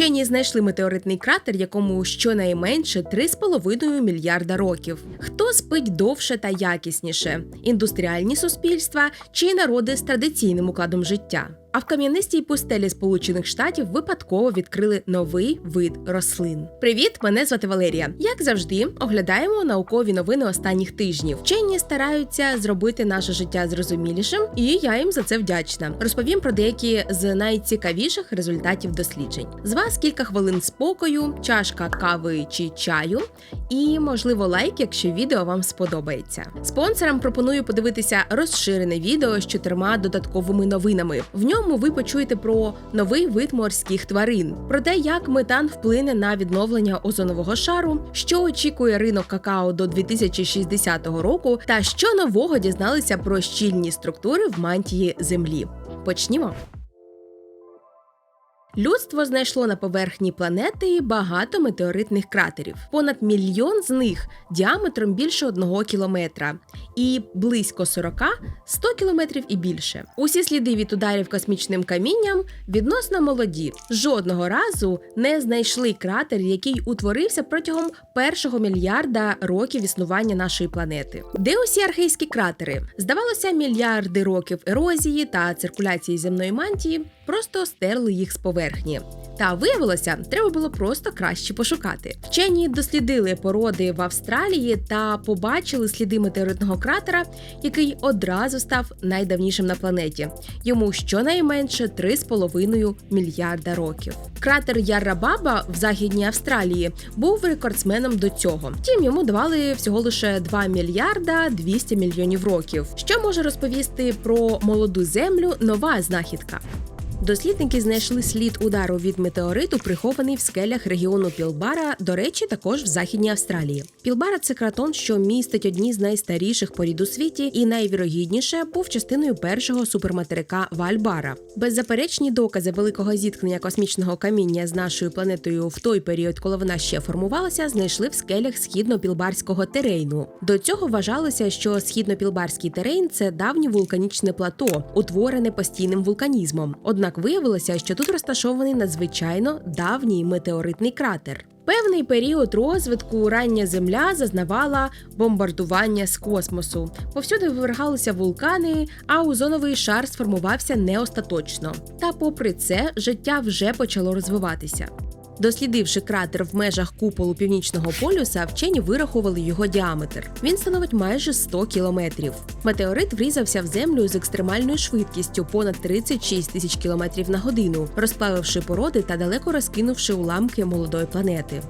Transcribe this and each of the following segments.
Вчені знайшли метеоритний кратер, якому щонайменше 3,5 мільярда років. Хто спить довше та якісніше: індустріальні суспільства чи народи з традиційним укладом життя? А в кам'янистій пустелі Сполучених Штатів випадково відкрили новий вид рослин. Привіт, мене звати Валерія. Як завжди, оглядаємо наукові новини останніх тижнів. Вчені стараються зробити наше життя зрозумілішим, і я їм за це вдячна. Розповім про деякі з найцікавіших результатів досліджень. З вас кілька хвилин спокою, чашка кави чи чаю, і можливо лайк, якщо відео вам сподобається. Спонсорам пропоную подивитися розширене відео з чотирма додатковими новинами. В ньому ви почуєте про новий вид морських тварин, про те, як метан вплине на відновлення озонового шару, що очікує ринок какао до 2060 року, та що нового дізналися про щільні структури в мантії землі. Почнімо. Людство знайшло на поверхні планети багато метеоритних кратерів. Понад мільйон з них діаметром більше одного кілометра, і близько 40 – 100 кілометрів і більше. Усі сліди від ударів космічним камінням відносно молоді. Жодного разу не знайшли кратер, який утворився протягом першого мільярда років існування нашої планети. Де усі архейські кратери? Здавалося, мільярди років ерозії та циркуляції земної мантії просто стерли їх з поверхні. Та виявилося, треба було просто краще пошукати. Вчені дослідили породи в Австралії та побачили сліди метеоритного кратера, який одразу став найдавнішим на планеті. Йому щонайменше 3,5 мільярда років. Кратер Яррабаба в західній Австралії був рекордсменом до цього. Втім, йому давали всього лише 2 мільярда 200 мільйонів років. Що може розповісти про молоду землю нова знахідка? Дослідники знайшли слід удару від метеориту, прихований в скелях регіону Пілбара, до речі, також в Західній Австралії. Пілбара це кратон, що містить одні з найстаріших порід у світі, і найвірогідніше був частиною першого суперматерика Вальбара. Беззаперечні докази великого зіткнення космічного каміння з нашою планетою в той період, коли вона ще формувалася, знайшли в скелях східно-пілбарського терейну. До цього вважалося, що східно-пілбарський терейн це давнє вулканічне плато, утворене постійним вулканізмом. Однак виявилося, що тут розташований надзвичайно давній метеоритний кратер. Певний період розвитку рання земля зазнавала бомбардування з космосу. Повсюди вивергалися вулкани, а озоновий шар сформувався не остаточно. Та, попри це, життя вже почало розвиватися. Дослідивши кратер в межах куполу північного полюса, вчені вирахували його діаметр. Він становить майже 100 кілометрів. Метеорит врізався в землю з екстремальною швидкістю понад 36 тисяч кілометрів на годину, розплавивши породи та далеко розкинувши уламки молодої планети.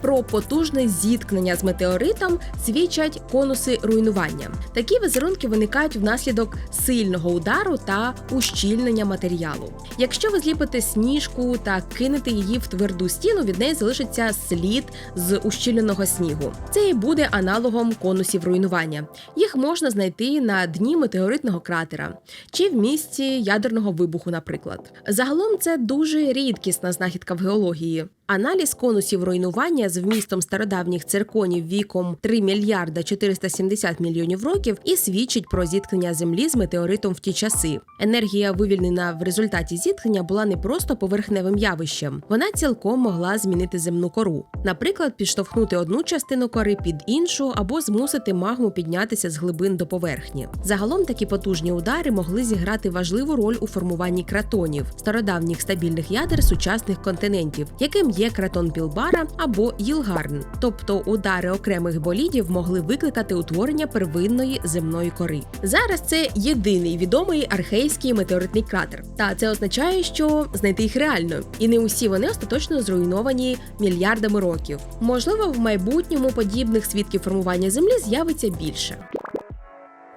Про потужне зіткнення з метеоритом свідчать конуси руйнування. Такі візерунки виникають внаслідок сильного удару та ущільнення матеріалу. Якщо ви зліпите сніжку та кинете її в тверду стіну, від неї залишиться слід з ущільненого снігу. Це і буде аналогом конусів руйнування. Їх можна знайти на дні метеоритного кратера чи в місці ядерного вибуху, наприклад. Загалом це дуже рідкісна знахідка в геології. Аналіз конусів руйнування з вмістом стародавніх цирконів віком 3 мільярда 470 мільйонів років і свідчить про зіткнення землі з метеоритом в ті часи. Енергія, вивільнена в результаті зіткнення, була не просто поверхневим явищем, вона цілком могла змінити земну кору. Наприклад, підштовхнути одну частину кори під іншу або змусити магму піднятися з глибин до поверхні. Загалом такі потужні удари могли зіграти важливу роль у формуванні кратонів стародавніх стабільних ядер сучасних континентів, яким є кратон Пілбара або Їлгарн. Тобто удари окремих болідів могли викликати утворення первинної земної кори. Зараз це єдиний відомий архейський метеоритний кратер. Та це означає, що знайти їх реально, і не усі вони остаточно зруйновані мільярдами років. Можливо, в майбутньому подібних свідків формування землі з'явиться більше.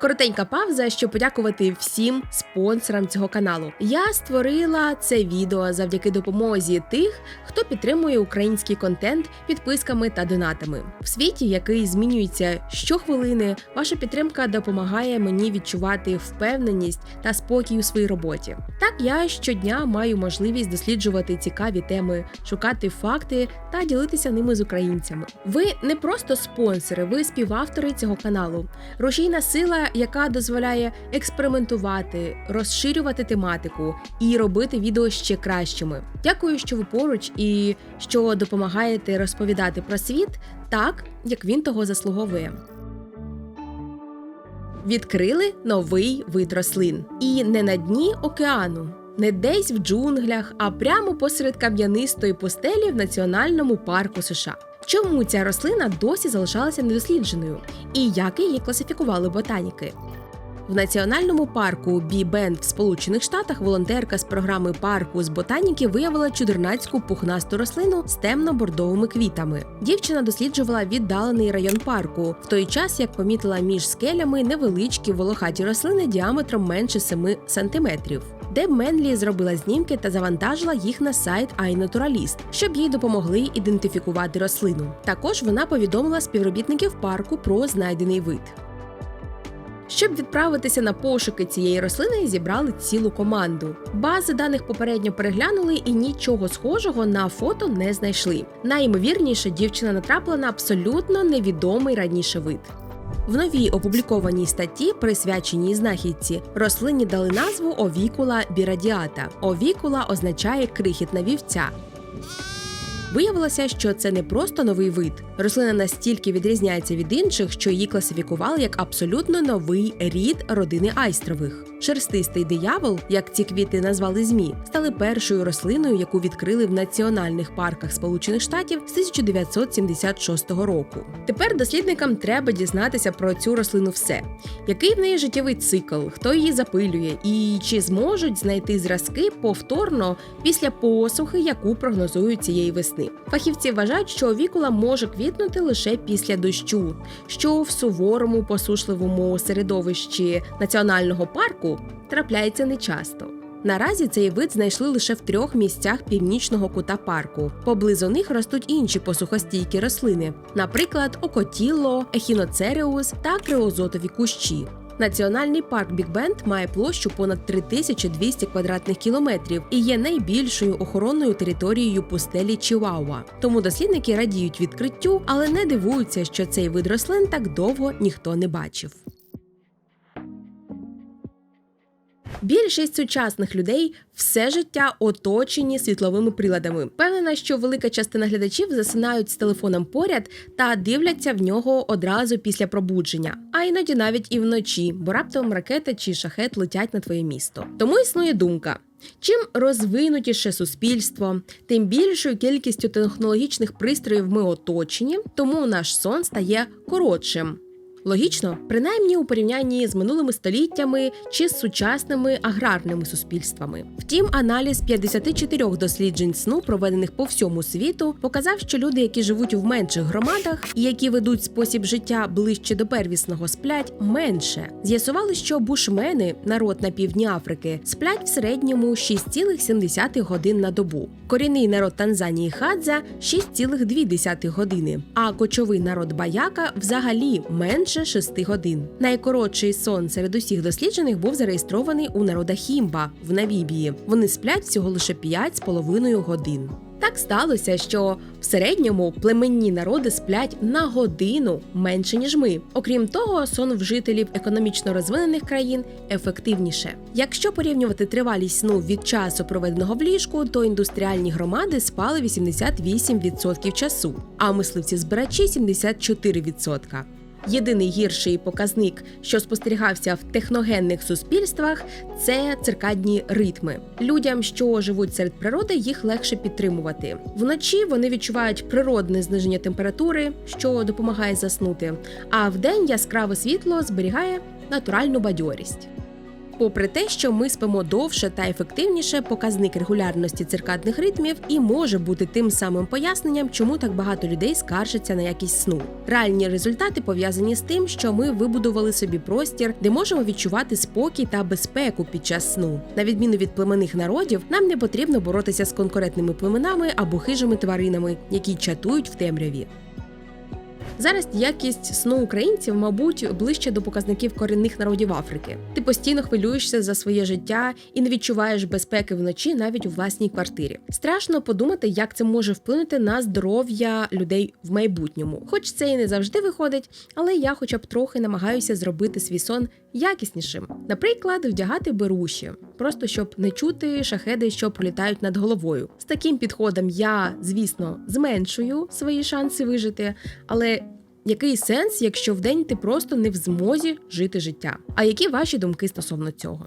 Коротенька пауза, щоб подякувати всім спонсорам цього каналу. Я створила це відео завдяки допомозі тих, хто підтримує український контент підписками та донатами. В світі, який змінюється щохвилини, ваша підтримка допомагає мені відчувати впевненість та спокій у своїй роботі. Так я щодня маю можливість досліджувати цікаві теми, шукати факти та ділитися ними з українцями. Ви не просто спонсори, ви співавтори цього каналу. Рушійна сила яка дозволяє експериментувати, розширювати тематику і робити відео ще кращими. Дякую, що ви поруч і що допомагаєте розповідати про світ так, як він того заслуговує. Відкрили новий вид рослин. І не на дні океану, не десь в джунглях, а прямо посеред кам'янистої пустелі в національному парку США. Чому ця рослина досі залишалася недослідженою? І як її класифікували ботаніки? В національному парку Бі-Бенд в Сполучених Штатах волонтерка з програми парку з ботаніки виявила чудернацьку пухнасту рослину з темно-бордовими квітами. Дівчина досліджувала віддалений район парку, в той час як помітила між скелями невеличкі волохаті рослини діаметром менше 7 сантиметрів. Деб Менлі зробила знімки та завантажила їх на сайт iNaturalist, щоб їй допомогли ідентифікувати рослину. Також вона повідомила співробітників парку про знайдений вид. Щоб відправитися на пошуки цієї рослини, зібрали цілу команду. Бази даних попередньо переглянули і нічого схожого на фото не знайшли. Найімовірніше, дівчина натрапила на абсолютно невідомий раніше вид. В новій опублікованій статті, присвяченій знахідці, рослині дали назву овікула бірадіата. Овікула означає крихітна вівця. Виявилося, що це не просто новий вид. Рослина настільки відрізняється від інших, що її класифікували як абсолютно новий рід родини айстрових. Шерстистий диявол, як ці квіти назвали змі, стали першою рослиною, яку відкрили в національних парках Сполучених Штатів з 1976 року. Тепер дослідникам треба дізнатися про цю рослину все, який в неї життєвий цикл, хто її запилює, і чи зможуть знайти зразки повторно після посухи, яку прогнозують цієї весни. Фахівці вважають, що овікула може квітнути лише після дощу, що в суворому посушливому середовищі національного парку трапляється нечасто. Наразі цей вид знайшли лише в трьох місцях північного кута парку. Поблизу них ростуть інші посухостійкі рослини, наприклад, окотілло, ехіноцеріус та криозотові кущі. Національний парк Бікбенд має площу понад 3200 квадратних кілометрів і є найбільшою охоронною територією пустелі Чіуауа. Тому дослідники радіють відкриттю, але не дивуються, що цей вид рослин так довго ніхто не бачив. Більшість сучасних людей все життя оточені світловими приладами. Впевнена, що велика частина глядачів засинають з телефоном поряд та дивляться в нього одразу після пробудження, а іноді навіть і вночі, бо раптом ракета чи шахет летять на твоє місто. Тому існує думка. Чим розвинутіше суспільство, тим більшою кількістю технологічних пристроїв ми оточені, тому наш сон стає коротшим. Логічно, принаймні у порівнянні з минулими століттями чи з сучасними аграрними суспільствами. Втім, аналіз 54 досліджень сну, проведених по всьому світу, показав, що люди, які живуть в менших громадах і які ведуть спосіб життя ближче до первісного, сплять менше. З'ясували, що бушмени, народ на півдні Африки, сплять в середньому 6,7 годин на добу. Корінний народ Танзанії Хадза 6,2 години, а кочовий народ Баяка взагалі менше менше 6 годин. Найкоротший сон серед усіх досліджених був зареєстрований у народа Хімба в Намібії. Вони сплять всього лише 5,5 годин. Так сталося, що в середньому племенні народи сплять на годину менше ніж ми. Окрім того, сон в жителів економічно розвинених країн ефективніше. Якщо порівнювати тривалість сну від часу, проведеного в ліжку, то індустріальні громади спали 88% часу, а мисливці збирачі 74%. Єдиний гірший показник, що спостерігався в техногенних суспільствах, це циркадні ритми. Людям, що живуть серед природи, їх легше підтримувати. Вночі вони відчувають природне зниження температури, що допомагає заснути. А вдень яскраве світло зберігає натуральну бадьорість. Попри те, що ми спимо довше та ефективніше, показник регулярності циркадних ритмів і може бути тим самим поясненням, чому так багато людей скаржаться на якість сну. Реальні результати пов'язані з тим, що ми вибудували собі простір, де можемо відчувати спокій та безпеку під час сну. На відміну від племенних народів, нам не потрібно боротися з конкурентними племенами або хижими тваринами, які чатують в темряві. Зараз якість сну українців, мабуть, ближче до показників корінних народів Африки. Ти постійно хвилюєшся за своє життя і не відчуваєш безпеки вночі навіть у власній квартирі. Страшно подумати, як це може вплинути на здоров'я людей в майбутньому. Хоч це і не завжди виходить, але я, хоча б трохи, намагаюся зробити свій сон якіснішим. Наприклад, вдягати беруші, просто щоб не чути шахеди, що пролітають над головою. З таким підходом я, звісно, зменшую свої шанси вижити, але. Який сенс, якщо вдень ти просто не в змозі жити життя? А які ваші думки стосовно цього?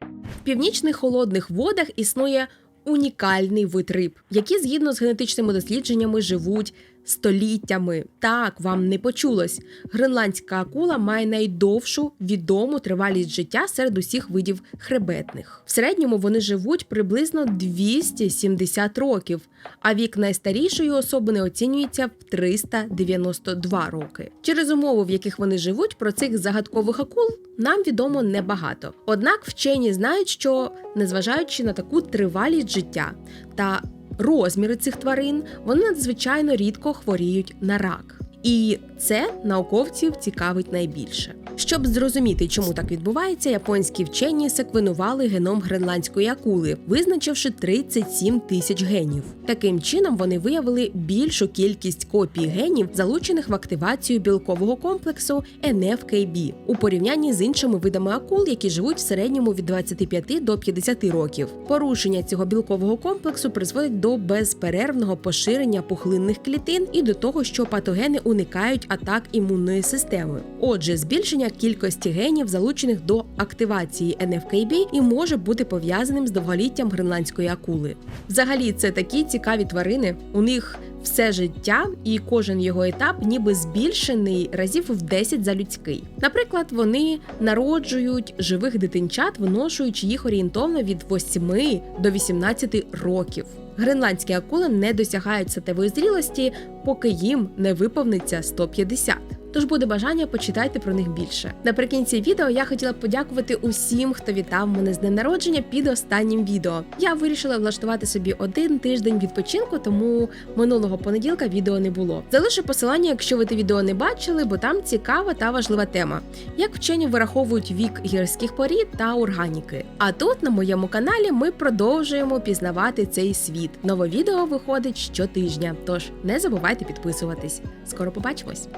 В північних холодних водах існує унікальний вид риб, які згідно з генетичними дослідженнями живуть століттями. Так, вам не почулось. Гренландська акула має найдовшу відому тривалість життя серед усіх видів хребетних. В середньому вони живуть приблизно 270 років, а вік найстарішої особини оцінюється в 392 роки. Через умови, в яких вони живуть, про цих загадкових акул нам відомо небагато. Однак вчені знають, що незважаючи на таку тривалість життя та розміри цих тварин, вони надзвичайно рідко хворіють на рак. І це науковців цікавить найбільше. Щоб зрозуміти, чому так відбувається, японські вчені секвенували геном гренландської акули, визначивши 37 тисяч генів. Таким чином вони виявили більшу кількість копій генів, залучених в активацію білкового комплексу NFKB, у порівнянні з іншими видами акул, які живуть в середньому від 25 до 50 років. Порушення цього білкового комплексу призводить до безперервного поширення пухлинних клітин і до того, що патогени уникають атак імунної системи. Отже, збільшення кількості генів, залучених до активації NFKB, і може бути пов'язаним з довголіттям гренландської акули. Взагалі, це такі цікаві тварини. У них все життя і кожен його етап ніби збільшений разів в 10 за людський. Наприклад, вони народжують живих дитинчат, виношуючи їх орієнтовно від 8 до 18 років. Гренландські акули не досягають сетевої зрілості, поки їм не виповниться 150. Тож буде бажання, почитайте про них більше. Наприкінці відео я хотіла б подякувати усім, хто вітав мене з днем народження під останнім відео. Я вирішила влаштувати собі один тиждень відпочинку, тому минулого понеділка відео не було. Залишу посилання, якщо ви те відео не бачили, бо там цікава та важлива тема, як вчені вираховують вік гірських порід та органіки. А тут на моєму каналі ми продовжуємо пізнавати цей світ. Нове відео виходить щотижня, тож не забувайте підписуватись. Скоро побачимось!